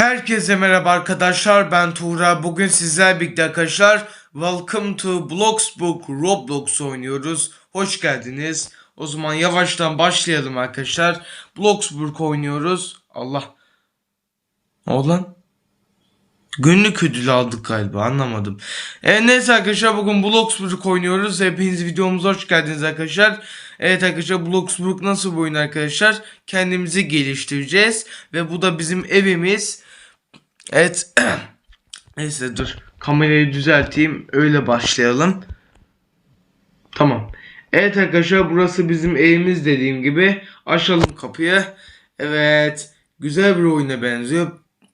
Herkese merhaba arkadaşlar ben Tuğra bugün sizler birlikte arkadaşlar Welcome to Bloxburg Roblox oynuyoruz hoş geldiniz o zaman yavaştan başlayalım arkadaşlar Bloxburg oynuyoruz Allah Ne oldu lan Günlük ödülü aldık galiba anlamadım. Evet neyse arkadaşlar bugün Bloxburg oynuyoruz. Hepiniz videomuza hoş geldiniz arkadaşlar. Evet arkadaşlar Bloxburg nasıl bir oyun arkadaşlar? Kendimizi geliştireceğiz. Ve bu da bizim evimiz. Evet. neyse dur. Kamerayı düzelteyim. Öyle başlayalım. Tamam. Evet arkadaşlar burası bizim evimiz dediğim gibi. Açalım kapıyı. Evet. Güzel bir oyuna benziyor.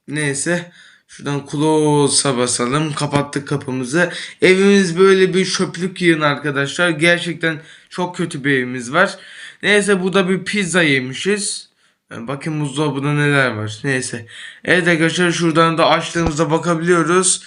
Neyse. Şuradan close'a basalım. Kapattık kapımızı. Evimiz böyle bir çöplük yığın arkadaşlar. Gerçekten çok kötü bir evimiz var. Neyse burada bir pizza yemişiz. Yani bakın buzdolabında neler var. Neyse. Evet arkadaşlar şuradan da açtığımızda bakabiliyoruz.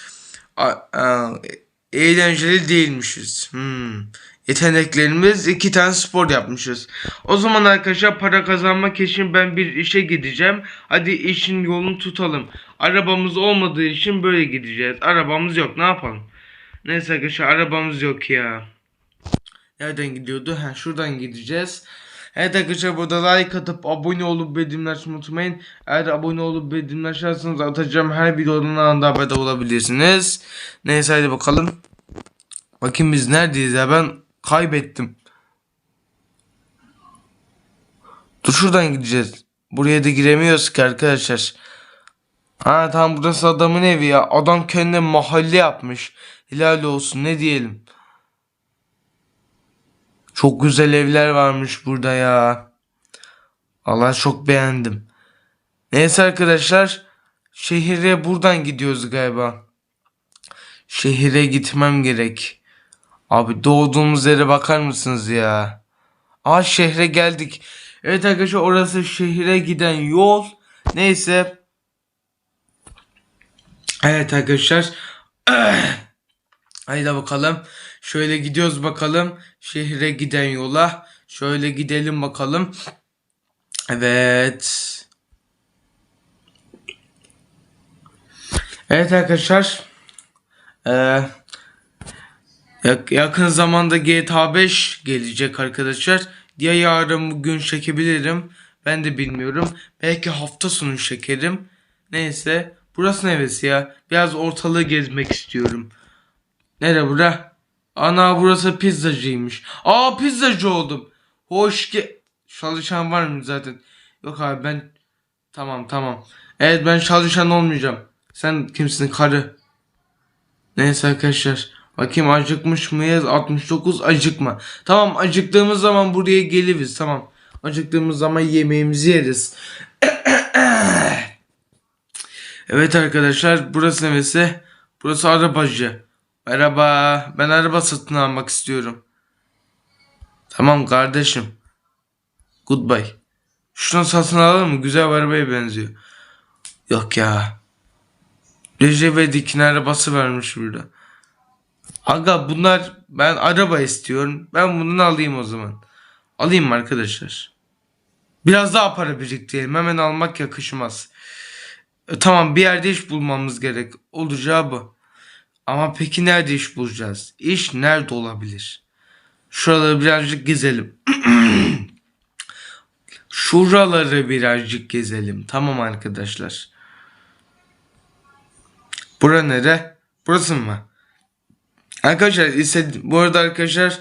Eğlenceli değilmişiz. Hmm. Yeteneklerimiz iki tane spor yapmışız. O zaman arkadaşlar para kazanmak için ben bir işe gideceğim. Hadi işin yolunu tutalım. Arabamız olmadığı için böyle gideceğiz. Arabamız yok ne yapalım. Neyse arkadaşlar arabamız yok ya. Nereden gidiyordu? Ha şuradan gideceğiz. Evet arkadaşlar burada like atıp abone olup bildirimleri unutmayın. Eğer abone olup bildirimleri açarsanız atacağım her videodan anında haberdar olabilirsiniz. Neyse hadi bakalım. Bakayım biz neredeyiz ya ben kaybettim. Dur şuradan gideceğiz. Buraya da giremiyoruz ki arkadaşlar. Ha tamam burası adamın evi ya. Adam kendine mahalle yapmış. Helal olsun ne diyelim. Çok güzel evler varmış burada ya. Allah çok beğendim. Neyse arkadaşlar. Şehire buradan gidiyoruz galiba. Şehire gitmem gerek. Abi doğduğumuz yere bakar mısınız ya? Aa şehre geldik. Evet arkadaşlar orası şehire giden yol. Neyse. Evet arkadaşlar. Haydi bakalım. Şöyle gidiyoruz bakalım. Şehre giden yola. Şöyle gidelim bakalım. Evet. Evet arkadaşlar. Ee, yak- yakın zamanda GTA 5 gelecek arkadaşlar. Ya yarın bugün çekebilirim. Ben de bilmiyorum. Belki hafta sonu çekerim. Neyse. Burası neresi ya? Biraz ortalığı gezmek istiyorum. Nere bura? Ana burası pizzacıymış. Aa pizzacı oldum. Hoş ki çalışan var mı zaten? Yok abi ben tamam tamam. Evet ben çalışan olmayacağım. Sen kimsin karı? Neyse arkadaşlar. Bakayım acıkmış mıyız? 69 acıkma. Tamam acıktığımız zaman buraya geliriz. Tamam. Acıktığımız zaman yemeğimizi yeriz. evet arkadaşlar burası neresi? Burası arabacı. Merhaba. Ben araba satın almak istiyorum. Tamam kardeşim. Goodbye. Şunu satın alalım mı? Güzel bir arabaya benziyor. Yok ya. Recep İvedik'in arabası vermiş burada. Aga bunlar ben araba istiyorum. Ben bunu alayım o zaman. Alayım mı arkadaşlar? Biraz daha para biriktirelim. Hemen almak yakışmaz. E, tamam bir yerde iş bulmamız gerek. Olacağı bu. Ama peki nerede iş bulacağız? İş nerede olabilir? Şuraları birazcık gezelim. Şuraları birazcık gezelim. Tamam arkadaşlar. Bura nere? Burası mı? Arkadaşlar istedi bu arada arkadaşlar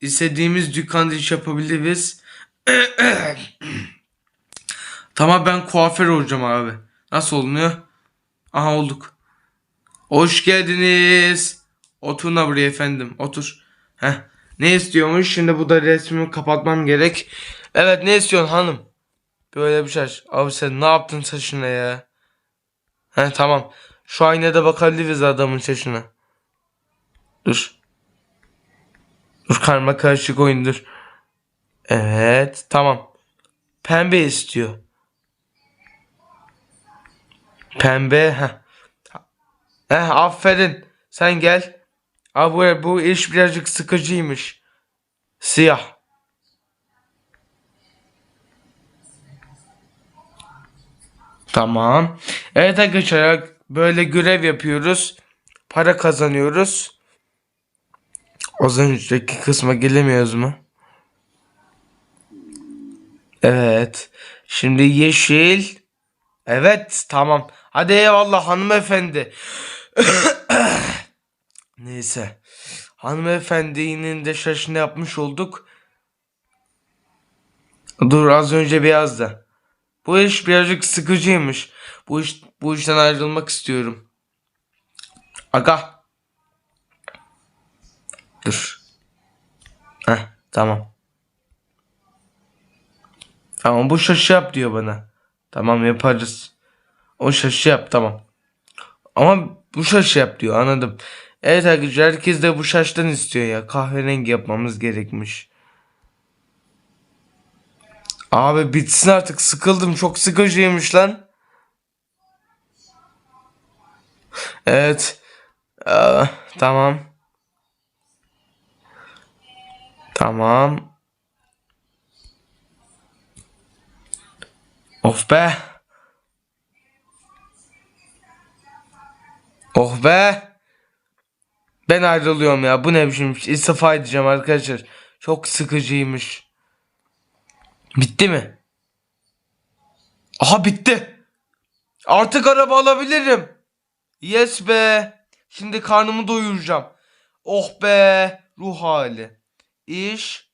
istediğimiz dükkanda iş yapabiliriz. tamam ben kuaför olacağım abi. Nasıl olunuyor? Aha olduk. Hoş geldiniz. Oturun buraya efendim. Otur. Heh. Ne istiyormuş? Şimdi bu da resmimi kapatmam gerek. Evet ne istiyorsun hanım? Böyle bir şey. Abi sen ne yaptın saçına ya? He tamam. Şu aynada bakabiliriz adamın saçına. Dur. Dur karma karışık oyundur. Evet tamam. Pembe istiyor. Pembe. Heh. Heh, aferin. Sen gel. Abi bu iş birazcık sıkıcıymış. Siyah. Tamam. Evet arkadaşlar böyle görev yapıyoruz. Para kazanıyoruz. Az önceki kısma gelemiyoruz mu? Evet. Şimdi yeşil. Evet tamam. Hadi eyvallah hanımefendi. Neyse. Hanımefendinin de şaşını yapmış olduk. Dur az önce beyazdı. Bu iş birazcık sıkıcıymış. Bu iş bu işten ayrılmak istiyorum. Aga. Dur. Heh, tamam. Tamam bu şaşı yap diyor bana. Tamam yaparız. O şaşı yap tamam. Ama bu şaşı yap diyor anladım. Evet arkadaşlar herkes de bu şaştan istiyor ya. Kahverengi yapmamız gerekmiş. Abi bitsin artık sıkıldım çok sıkıcıymış lan. Evet. Aa, tamam. Tamam. Of be. Oh be. Ben ayrılıyorum ya. Bu ne biçim? İstifa edeceğim arkadaşlar. Çok sıkıcıymış. Bitti mi? Aha bitti. Artık araba alabilirim. Yes be. Şimdi karnımı doyuracağım. Oh be. Ruh hali. İş.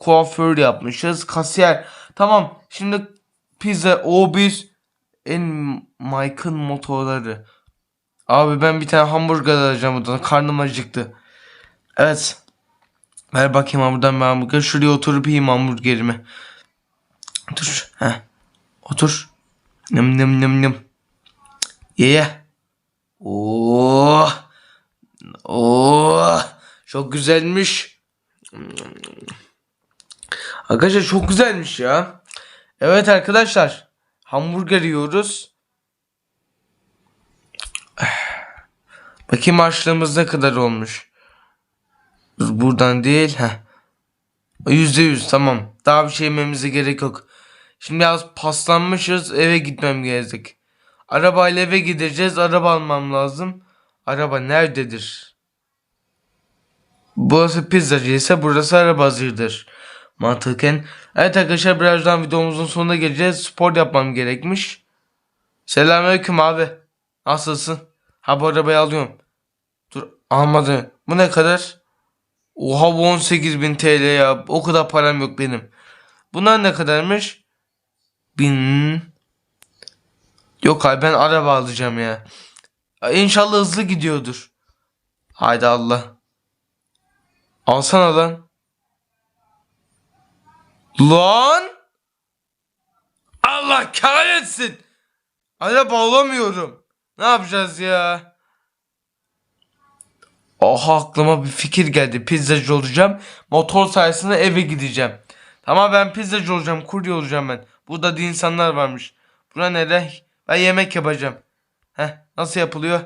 Kuaför yapmışız. Kasiyer. Tamam. Şimdi pizza. O biz. En Mike'ın motorları. Abi ben bir tane hamburger alacağım buradan. Karnım acıktı. Evet. Ver bakayım ha buradan bir hamburger. Şuraya oturup yiyeyim hamburgerimi. Otur. Heh. Otur. Nım nım nım nım. Ye ye. Oh. Oh. Çok güzelmiş. Arkadaşlar çok güzelmiş ya. Evet arkadaşlar. Hamburger yiyoruz. Bakayım harçlığımız ne kadar olmuş. Dur, buradan değil. Heh. Yüzde yüz tamam. Daha bir şey yememize gerek yok. Şimdi biraz paslanmışız eve gitmem gerekecek. Arabayla eve gideceğiz. Araba almam lazım. Araba nerededir? Burası pizzacı ise burası arabacıdır. Mantıken. Evet arkadaşlar birazdan videomuzun sonuna geleceğiz. Spor yapmam gerekmiş. Selamünaleyküm abi. Nasılsın? Ha bu arabayı alıyorum. Dur almadı. Bu ne kadar? Oha bu 18.000 TL ya. O kadar param yok benim. Bunlar ne kadarmış? Bin. Yok abi ben araba alacağım ya. İnşallah hızlı gidiyordur. Haydi Allah. Alsana lan. Lan. Allah kahretsin. Araba alamıyorum. Ne yapacağız ya? Oha aklıma bir fikir geldi. Pizzacı olacağım. Motor sayesinde eve gideceğim. Tamam ben pizzacı olacağım. Kurye olacağım ben. Burada da insanlar varmış. Buna nere? Ben yemek yapacağım. Heh nasıl yapılıyor?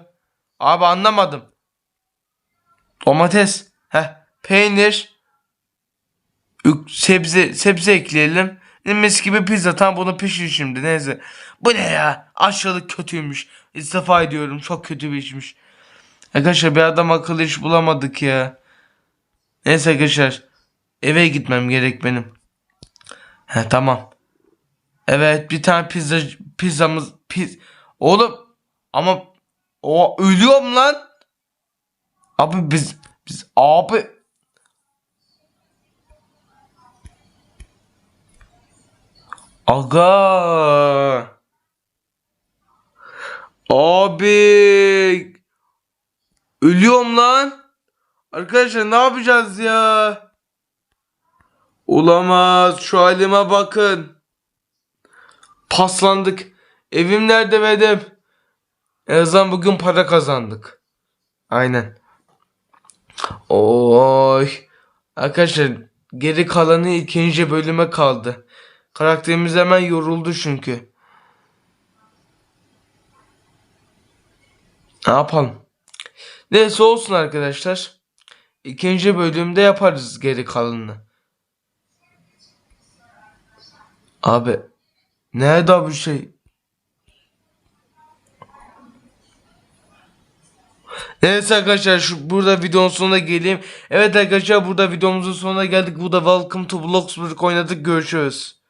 Abi anlamadım. Domates. Heh peynir. Sebze sebze ekleyelim. Mis gibi pizza. Tam bunu pişir şimdi. Neyse. Bu ne ya? Aşağılık kötüymüş. İstifa ediyorum. Çok kötü bir işmiş. Arkadaşlar bir adam akıllı iş bulamadık ya. Neyse arkadaşlar. Eve gitmem gerek benim. He tamam. Evet bir tane pizza pizzamız piz Oğlum ama o ölüyorum lan. Abi biz biz abi Aga. Abi. Ölüyorum lan. Arkadaşlar ne yapacağız ya? Olamaz. Şu halime bakın. Paslandık. Evim nerede benim? En azından bugün para kazandık. Aynen. Oy. Arkadaşlar geri kalanı ikinci bölüme kaldı. Karakterimiz hemen yoruldu çünkü. Ne yapalım? Neyse olsun arkadaşlar. İkinci bölümde yaparız geri kalanını. Abi nerede bu şey? Evet arkadaşlar şu burada videonun sonuna geleyim. Evet arkadaşlar burada videomuzun sonuna geldik. Bu da Welcome to Bloxburg oynadık. Görüşürüz.